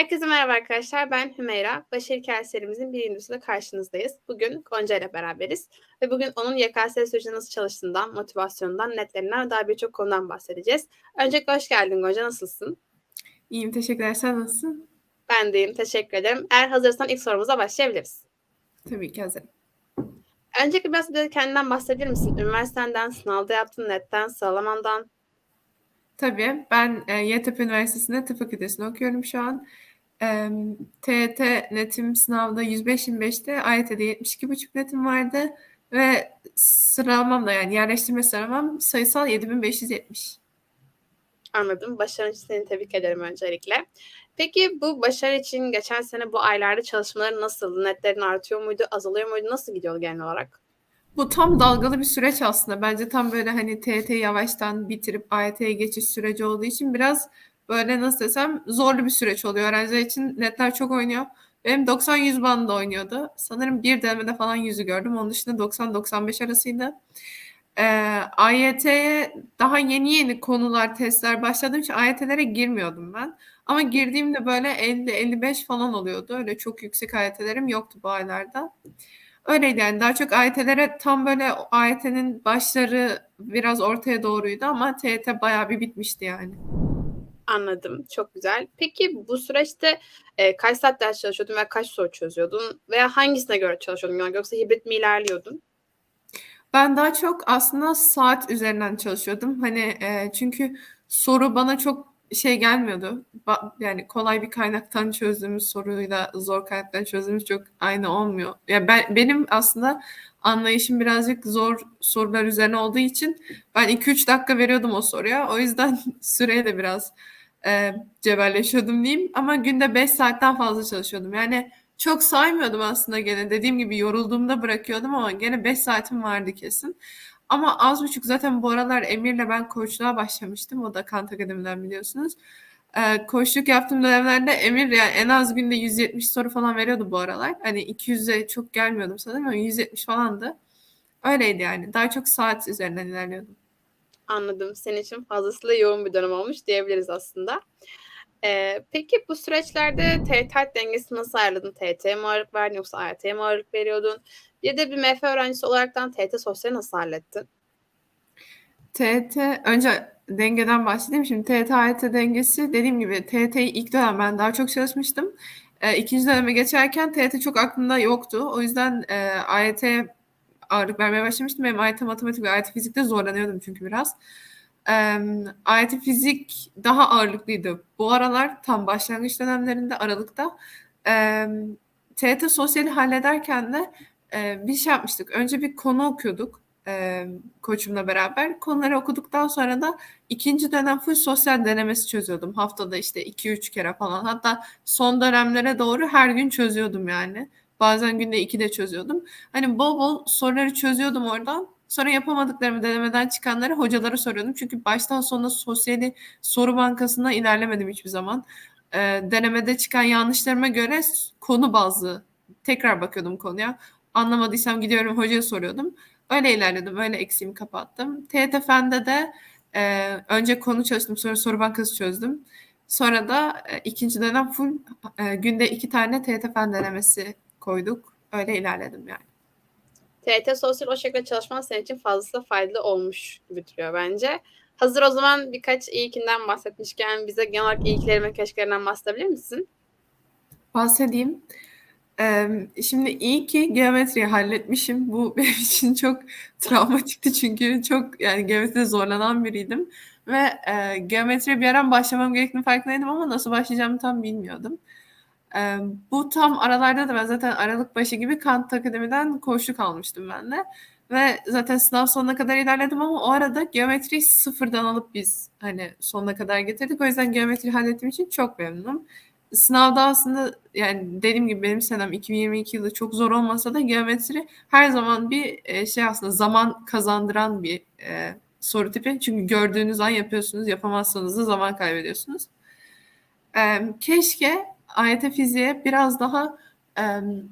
Herkese merhaba arkadaşlar. Ben Hümeyra. Başarı Hikaye serimizin birincisiyle karşınızdayız. Bugün Gonca ile beraberiz. Ve bugün onun YKS sürecinde nasıl çalıştığından, motivasyonundan, netlerinden ve daha birçok konudan bahsedeceğiz. Öncelikle hoş geldin Gonca. Nasılsın? İyiyim. Teşekkürler. Sen nasılsın? Ben deyim. Teşekkür ederim. Eğer hazırsan ilk sorumuza başlayabiliriz. Tabii ki hazırım. Öncelikle biraz bir kendinden bahsedebilir misin? Üniversiteden, sınavda yaptığın netten, sıralamandan. Tabii. Ben e, YTP Üniversitesi'nde tıp fakültesinde okuyorum şu an. E, TET netim sınavda 105-25'te, AYT'de 72,5 netim vardı ve sıralamam da yani yerleştirme sıralamam sayısal 7570. Anladım. Başarın için seni tebrik ederim öncelikle. Peki bu başarı için geçen sene bu aylarda çalışmaları nasıldı? Netlerin artıyor muydu, azalıyor muydu? Nasıl gidiyordu genel olarak? Bu tam dalgalı bir süreç aslında. Bence tam böyle hani TET'yi yavaştan bitirip AYT'ye geçiş süreci olduğu için biraz böyle nasıl desem zorlu bir süreç oluyor. Öğrenciler için netler çok oynuyor. Benim 90-100 bandı oynuyordu. Sanırım bir denemede falan 100'ü gördüm. Onun dışında 90-95 arasıydı. Ee, AYT'ye daha yeni yeni konular, testler başladığım için AYT'lere girmiyordum ben. Ama girdiğimde böyle 50-55 falan oluyordu. Öyle çok yüksek AYT'lerim yoktu bu aylarda. Öyleydi yani daha çok AYT'lere tam böyle AYT'nin başları biraz ortaya doğruydu ama TYT bayağı bir bitmişti yani. Anladım. Çok güzel. Peki bu süreçte e, kaç saat ders çalışıyordun ve kaç soru çözüyordun? Veya hangisine göre çalışıyordun? Yani yoksa hibrit mi ilerliyordun? Ben daha çok aslında saat üzerinden çalışıyordum. Hani e, çünkü soru bana çok şey gelmiyordu. Ba- yani kolay bir kaynaktan çözdüğümüz soruyla zor kaynaktan çözdüğümüz çok aynı olmuyor. Ya yani ben benim aslında anlayışım birazcık zor sorular üzerine olduğu için ben 2-3 dakika veriyordum o soruya. O yüzden süreye de biraz e, cebelleşiyordum diyeyim. Ama günde 5 saatten fazla çalışıyordum. Yani çok saymıyordum aslında gene. Dediğim gibi yorulduğumda bırakıyordum ama gene 5 saatim vardı kesin. Ama az buçuk zaten bu aralar Emir'le ben koçluğa başlamıştım. O da Kant Akademi'den biliyorsunuz. Ee, koçluk yaptığım dönemlerde Emir yani en az günde 170 soru falan veriyordu bu aralar. Hani 200'e çok gelmiyordum sanırım ama 170 falandı. Öyleydi yani. Daha çok saat üzerinden ilerliyordum. Anladım. Senin için fazlasıyla yoğun bir dönem olmuş diyebiliriz aslında. Ee, peki bu süreçlerde TET dengesi nasıl ayarladın? TET'ye mi ağırlık verdin yoksa AYT'ye mi ağırlık veriyordun? Ya da bir MF öğrencisi olaraktan TET sosyali nasıl hallettin? TET önce dengeden bahsedeyim. Şimdi TET AYT dengesi dediğim gibi TET'yi ilk dönem ben daha çok çalışmıştım. E, ikinci döneme geçerken TET çok aklımda yoktu. O yüzden e, AYT'ye ağırlık vermeye başlamıştım. Benim AYT matematik ve AYT fizikte zorlanıyordum çünkü biraz. AYT fizik daha ağırlıklıydı. Bu aralar tam başlangıç dönemlerinde Aralık'ta e, TET sosyali hallederken de bir şey yapmıştık. Önce bir konu okuyorduk koçumla beraber. Konuları okuduktan sonra da ikinci dönem full sosyal denemesi çözüyordum. Haftada işte 2-3 kere falan. Hatta son dönemlere doğru her gün çözüyordum yani. Bazen günde iki de çözüyordum. Hani bol bol soruları çözüyordum oradan. Sonra yapamadıklarımı denemeden çıkanları hocalara soruyordum. Çünkü baştan sona sosyali soru bankasına ilerlemedim hiçbir zaman. E, denemede çıkan yanlışlarıma göre konu bazlı tekrar bakıyordum konuya. Anlamadıysam gidiyorum hocaya soruyordum. Öyle ilerledim. Öyle eksiğimi kapattım. TET Fen'de de e, önce konu çalıştım. Sonra soru bankası çözdüm. Sonra da e, ikinci dönem full e, günde iki tane TET Fen denemesi koyduk. Öyle ilerledim yani. TET sosyal o şekilde çalışman senin için fazlasıyla faydalı olmuş gibi duruyor bence. Hazır o zaman birkaç ilkinden bahsetmişken bize genel olarak ilkleri ve keşkelerinden bahsedebilir misin? Bahsedeyim. Şimdi iyi ki geometriyi halletmişim. Bu benim için çok travmatikti çünkü çok yani geometride zorlanan biriydim. Ve e, geometriye bir ara başlamam gerektiğini farkındaydım ama nasıl başlayacağımı tam bilmiyordum. E, bu tam aralarda da ben zaten Aralık başı gibi Kant Akademi'den koşuk almıştım ben de. Ve zaten sınav sonuna kadar ilerledim ama o arada geometriyi sıfırdan alıp biz hani sonuna kadar getirdik. O yüzden geometri hallettiğim için çok memnunum sınavda aslında yani dediğim gibi benim senem 2022 yılı çok zor olmasa da geometri her zaman bir e, şey aslında zaman kazandıran bir e, soru tipi. Çünkü gördüğünüz an yapıyorsunuz, yapamazsanız da zaman kaybediyorsunuz. E, keşke AYT fiziğe biraz daha e,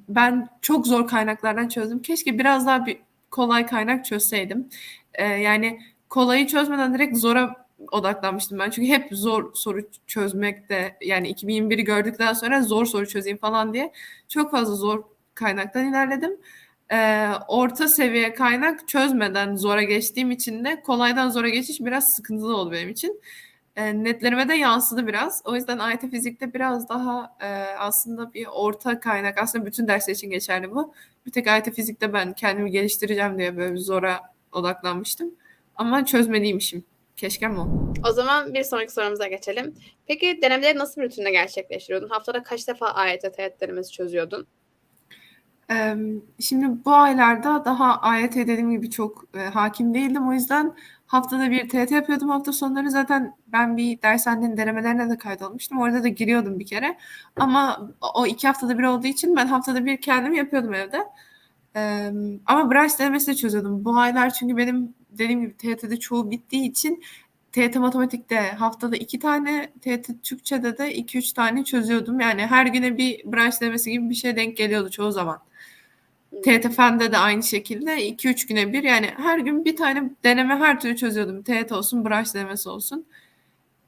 ben çok zor kaynaklardan çözdüm. Keşke biraz daha bir kolay kaynak çözseydim. E, yani kolayı çözmeden direkt zora odaklanmıştım ben. Çünkü hep zor soru çözmekte yani 2021'i gördükten sonra zor soru çözeyim falan diye çok fazla zor kaynaktan ilerledim. Ee, orta seviye kaynak çözmeden zora geçtiğim için de kolaydan zora geçiş biraz sıkıntılı oldu benim için. Ee, netlerime de yansıdı biraz. O yüzden AYT fizikte biraz daha e, aslında bir orta kaynak. Aslında bütün dersler için geçerli bu. Bir tek AYT fizikte ben kendimi geliştireceğim diye böyle bir zora odaklanmıştım. Ama çözmeliymişim. Keşkem o. O zaman bir sonraki sorumuza geçelim. Peki denemeleri nasıl bir rutinde gerçekleştiriyordun? Haftada kaç defa AYT denemesi çözüyordun? Ee, şimdi bu aylarda daha AYT dediğim gibi çok e, hakim değildim. O yüzden haftada bir TET yapıyordum. Hafta sonları zaten ben bir dershanenin denemelerine de kaydolmuştum. Orada da giriyordum bir kere. Ama o iki haftada bir olduğu için ben haftada bir kendim yapıyordum evde. Ama branş denemesi de çözüyordum. Bu aylar çünkü benim dediğim gibi TYT'de çoğu bittiği için TYT matematikte haftada iki tane, TYT Türkçe'de de iki üç tane çözüyordum. Yani her güne bir branş denemesi gibi bir şey denk geliyordu çoğu zaman. TYT Fen'de de aynı şekilde iki üç güne bir yani her gün bir tane deneme her türlü çözüyordum. TYT olsun, branş denemesi olsun.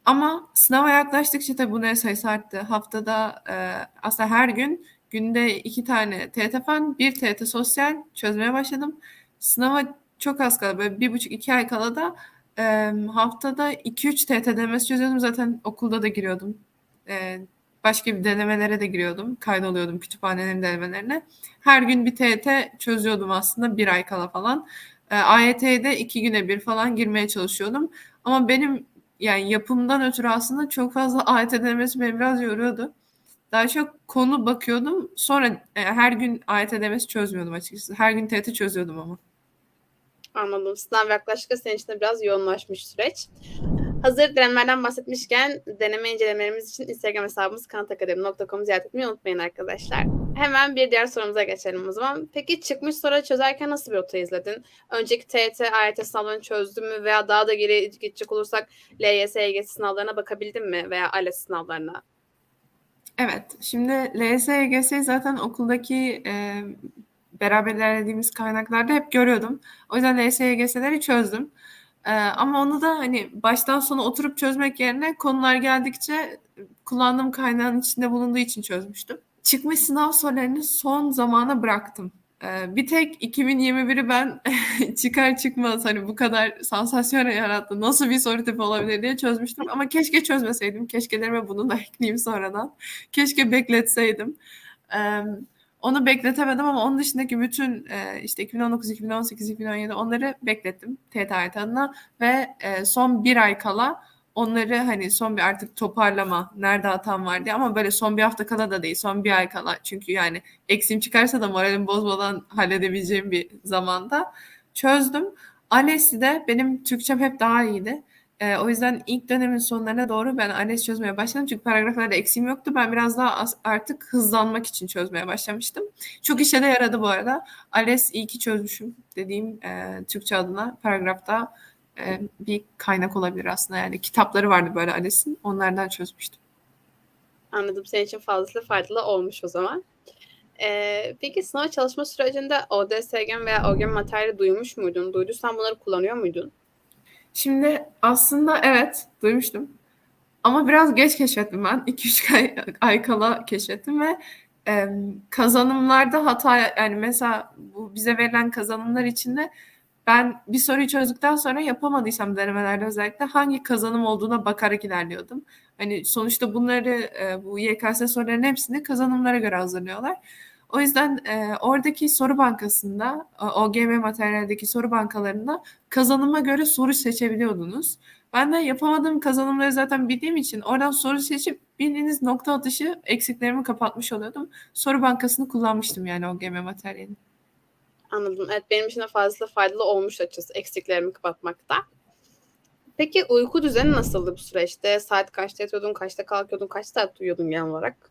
Ama sınava yaklaştıkça tabii bunların sayısı arttı. Haftada e, aslında her gün günde iki tane TYT Fen, bir TYT Sosyal çözmeye başladım. Sınava çok az kala böyle bir buçuk iki ay kala da e, haftada iki üç TYT denemesi çözüyordum. Zaten okulda da giriyordum. E, başka bir denemelere de giriyordum. Kaydoluyordum kütüphanelerin denemelerine. Her gün bir TYT çözüyordum aslında bir ay kala falan. E, AYT'de iki güne bir falan girmeye çalışıyordum. Ama benim yani yapımdan ötürü aslında çok fazla AYT denemesi beni biraz yoruyordu. Daha çok konu bakıyordum. Sonra e, her gün AYT denemesi çözmüyordum açıkçası. Her gün TET çözüyordum ama. Anladım. Sınav yaklaşık senin için de biraz yoğunlaşmış süreç. Hazır denemelerden bahsetmişken deneme incelemelerimiz için Instagram hesabımız kanatakademi.com'u ziyaret etmeyi unutmayın arkadaşlar. Hemen bir diğer sorumuza geçelim o zaman. Peki çıkmış soru çözerken nasıl bir rota izledin? Önceki TET, AYT sınavlarını çözdün mü veya daha da geri gidecek olursak LYS, YGS sınavlarına bakabildin mi veya ALES sınavlarına? Evet. Şimdi LYS, YGS zaten okuldaki e, beraber ilerlediğimiz kaynaklarda hep görüyordum. O yüzden LYS, YGS'leri çözdüm. Ee, ama onu da hani baştan sona oturup çözmek yerine konular geldikçe kullandığım kaynağın içinde bulunduğu için çözmüştüm. Çıkmış sınav sorularını son zamana bıraktım. Ee, bir tek 2021'i ben çıkar çıkmaz hani bu kadar sansasyon yarattı. Nasıl bir soru tipi olabilir diye çözmüştüm. Ama keşke çözmeseydim. Keşkelerime bunu da ekleyeyim sonradan. Keşke bekletseydim. Ee, onu bekletemedim ama onun dışındaki bütün e, işte 2019, 2018, 2017 onları beklettim TET adına ve e, son bir ay kala onları hani son bir artık toparlama nerede hatam var diye ama böyle son bir hafta kala da değil son bir ay kala çünkü yani eksim çıkarsa da moralim bozmadan halledebileceğim bir zamanda çözdüm. ALES'i de benim Türkçem hep daha iyiydi. E, o yüzden ilk dönemin sonlarına doğru ben ALES çözmeye başladım. Çünkü paragraflarda eksiğim yoktu. Ben biraz daha az, artık hızlanmak için çözmeye başlamıştım. Çok işe de yaradı bu arada. ALES iyi ki çözmüşüm dediğim e, Türkçe adına paragrafta e, bir kaynak olabilir aslında. Yani kitapları vardı böyle ALES'in. Onlardan çözmüştüm. Anladım. Senin için fazlasıyla faydalı olmuş o zaman. Ee, peki sınav çalışma sürecinde ODSGM veya OGM materyali duymuş muydun? Duyduysan bunları kullanıyor muydun? Şimdi aslında evet duymuştum. Ama biraz geç keşfettim ben. 2-3 ay, ay kala keşfettim ve e, kazanımlarda hata yani mesela bu bize verilen kazanımlar içinde ben bir soruyu çözdükten sonra yapamadıysam denemelerde özellikle hangi kazanım olduğuna bakarak ilerliyordum. Hani sonuçta bunları e, bu YKS soruların hepsini kazanımlara göre hazırlıyorlar. O yüzden e, oradaki soru bankasında, OGM materyaldeki soru bankalarında kazanıma göre soru seçebiliyordunuz. Ben de yapamadığım kazanımları zaten bildiğim için oradan soru seçip bildiğiniz nokta atışı eksiklerimi kapatmış oluyordum. Soru bankasını kullanmıştım yani OGM materyalini. Anladım. Evet benim için de fazla faydalı olmuş açıkçası eksiklerimi kapatmakta. Peki uyku düzeni nasıldı bu süreçte? Saat kaçta yatıyordun, kaçta kalkıyordun, kaç saat uyuyordun genel olarak?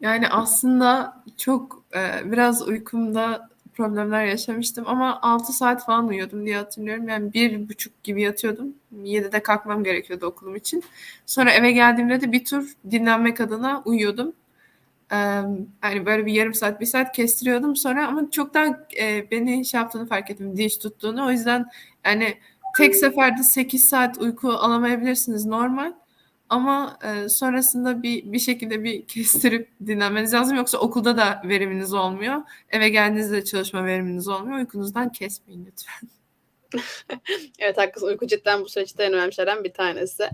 Yani aslında çok e, biraz uykumda problemler yaşamıştım ama 6 saat falan uyuyordum diye hatırlıyorum. Yani bir buçuk gibi yatıyordum. 7'de kalkmam gerekiyordu okulum için. Sonra eve geldiğimde de bir tur dinlenmek adına uyuyordum. Ee, yani böyle bir yarım saat, bir saat kestiriyordum sonra ama çoktan e, beni şey yaptığını fark ettim, dinç tuttuğunu. O yüzden yani tek seferde 8 saat uyku alamayabilirsiniz normal. Ama e, sonrasında bir bir şekilde bir kestirip dinlenmeniz lazım. Yoksa okulda da veriminiz olmuyor. Eve geldiğinizde çalışma veriminiz olmuyor. Uykunuzdan kesmeyin lütfen. Evet haklısın. Uyku cidden bu süreçte en önemli şeylerden bir tanesi.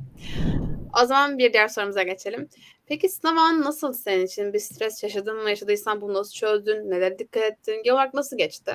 O zaman bir diğer sorumuza geçelim. Peki sınav anı nasıldı senin için? Bir stres yaşadın mı? Yaşadıysan bunu nasıl çözdün? Nelere dikkat ettin? Genel olarak nasıl geçti?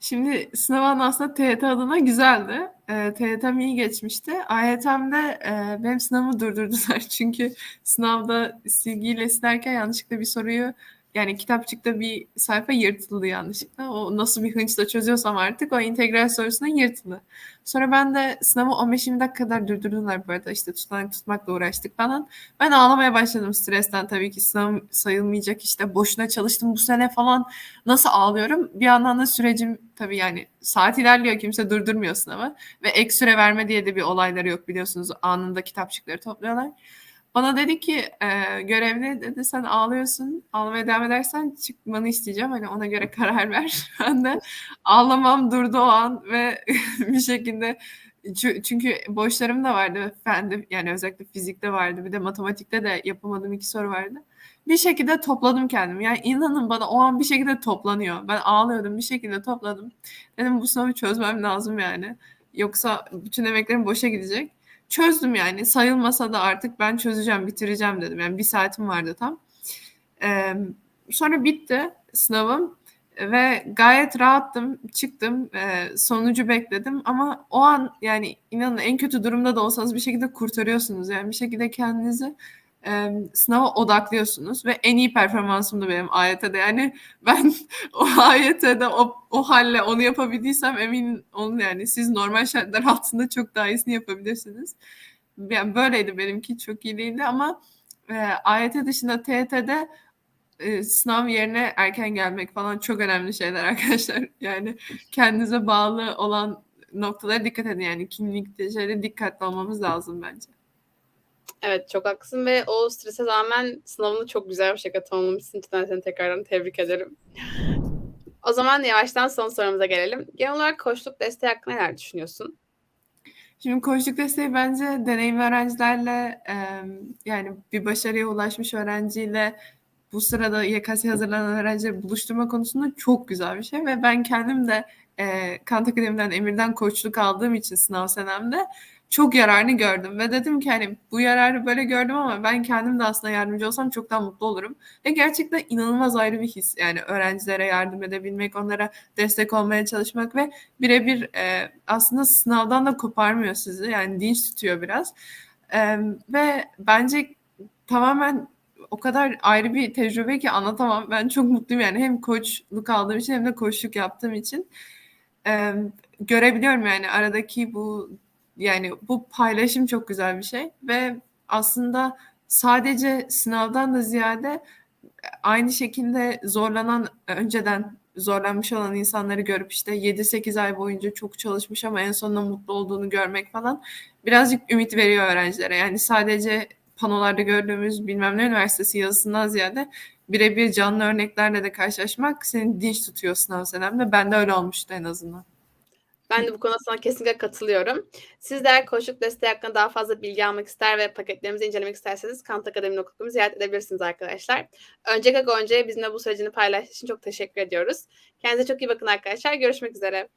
Şimdi sınav aslında TYT adına güzeldi. E, TYT'm iyi geçmişti. AYT'mde e, benim sınavımı durdurdular. Çünkü sınavda silgiyle silerken yanlışlıkla bir soruyu yani kitapçıkta bir sayfa yırtıldı yanlışlıkla. O nasıl bir hınçla çözüyorsam artık o integral sorusuna yırtıldı. Sonra ben de sınavı 15-20 dakika kadar durdurdular bu arada. İşte tutanak tutmakla uğraştık falan. Ben ağlamaya başladım stresten tabii ki. Sınav sayılmayacak işte boşuna çalıştım bu sene falan. Nasıl ağlıyorum? Bir yandan da sürecim tabii yani saat ilerliyor. Kimse durdurmuyor sınavı. Ve ek süre verme diye de bir olayları yok biliyorsunuz. Anında kitapçıkları topluyorlar. Bana dedi ki e, görevli dedi sen ağlıyorsun. Ağlamaya devam edersen çıkmanı isteyeceğim. Hani ona göre karar ver. Ben de ağlamam durdu o an ve bir şekilde çünkü boşlarım da vardı. Fende yani özellikle fizikte vardı. Bir de matematikte de yapamadığım iki soru vardı. Bir şekilde topladım kendimi. Yani inanın bana o an bir şekilde toplanıyor. Ben ağlıyordum bir şekilde topladım. Dedim bu sınavı çözmem lazım yani. Yoksa bütün emeklerim boşa gidecek çözdüm yani. Sayılmasa da artık ben çözeceğim, bitireceğim dedim. Yani bir saatim vardı tam. Ee, sonra bitti sınavım ve gayet rahattım. Çıktım. E, sonucu bekledim ama o an yani inanın en kötü durumda da olsanız bir şekilde kurtarıyorsunuz. Yani bir şekilde kendinizi e, sınava odaklıyorsunuz ve en iyi performansım da benim AYT'de. Yani ben o AYT'de o, o halle onu yapabildiysem emin olun yani siz normal şartlar altında çok daha iyisini yapabilirsiniz. Yani böyleydi benimki çok iyi değildi ama e, AYT dışında TET'de e, sınav yerine erken gelmek falan çok önemli şeyler arkadaşlar. Yani kendinize bağlı olan noktalara dikkat edin. Yani kimlikte şeyde dikkatli olmamız lazım bence. Evet çok haklısın ve o strese rağmen sınavını çok güzel bir şekilde tamamlamışsın. Cidden seni tekrardan tebrik ederim. O zaman yavaştan son sorumuza gelelim. Genel olarak koçluk desteği hakkında neler düşünüyorsun? Şimdi koçluk desteği bence deneyimli öğrencilerle yani bir başarıya ulaşmış öğrenciyle bu sırada YKS hazırlanan öğrencileri buluşturma konusunda çok güzel bir şey ve ben kendim de e, Kant Akademi'den Emir'den koçluk aldığım için sınav senemde çok yararını gördüm ve dedim ki hani bu yararı böyle gördüm ama ben kendim de aslında yardımcı olsam çok daha mutlu olurum. Ve gerçekten inanılmaz ayrı bir his yani öğrencilere yardım edebilmek, onlara destek olmaya çalışmak ve birebir e, aslında sınavdan da koparmıyor sizi yani dinç tutuyor biraz. E, ve bence tamamen o kadar ayrı bir tecrübe ki anlatamam. Ben çok mutluyum yani hem koçluk aldığım için hem de koçluk yaptığım için. E, görebiliyorum yani aradaki bu yani bu paylaşım çok güzel bir şey ve aslında sadece sınavdan da ziyade aynı şekilde zorlanan önceden zorlanmış olan insanları görüp işte 7-8 ay boyunca çok çalışmış ama en sonunda mutlu olduğunu görmek falan birazcık ümit veriyor öğrencilere. Yani sadece panolarda gördüğümüz bilmem ne üniversitesi yazısından ziyade birebir canlı örneklerle de karşılaşmak seni dinç tutuyor sınav senemde. Ben de öyle olmuştu en azından. Ben de bu konuda sana kesinlikle katılıyorum. Siz de koçluk desteği hakkında daha fazla bilgi almak ister ve paketlerimizi incelemek isterseniz kantakademi.com'u ziyaret edebilirsiniz arkadaşlar. Öncelikle Gonca'ya bizimle bu sürecini paylaştığı için çok teşekkür ediyoruz. Kendinize çok iyi bakın arkadaşlar. Görüşmek üzere.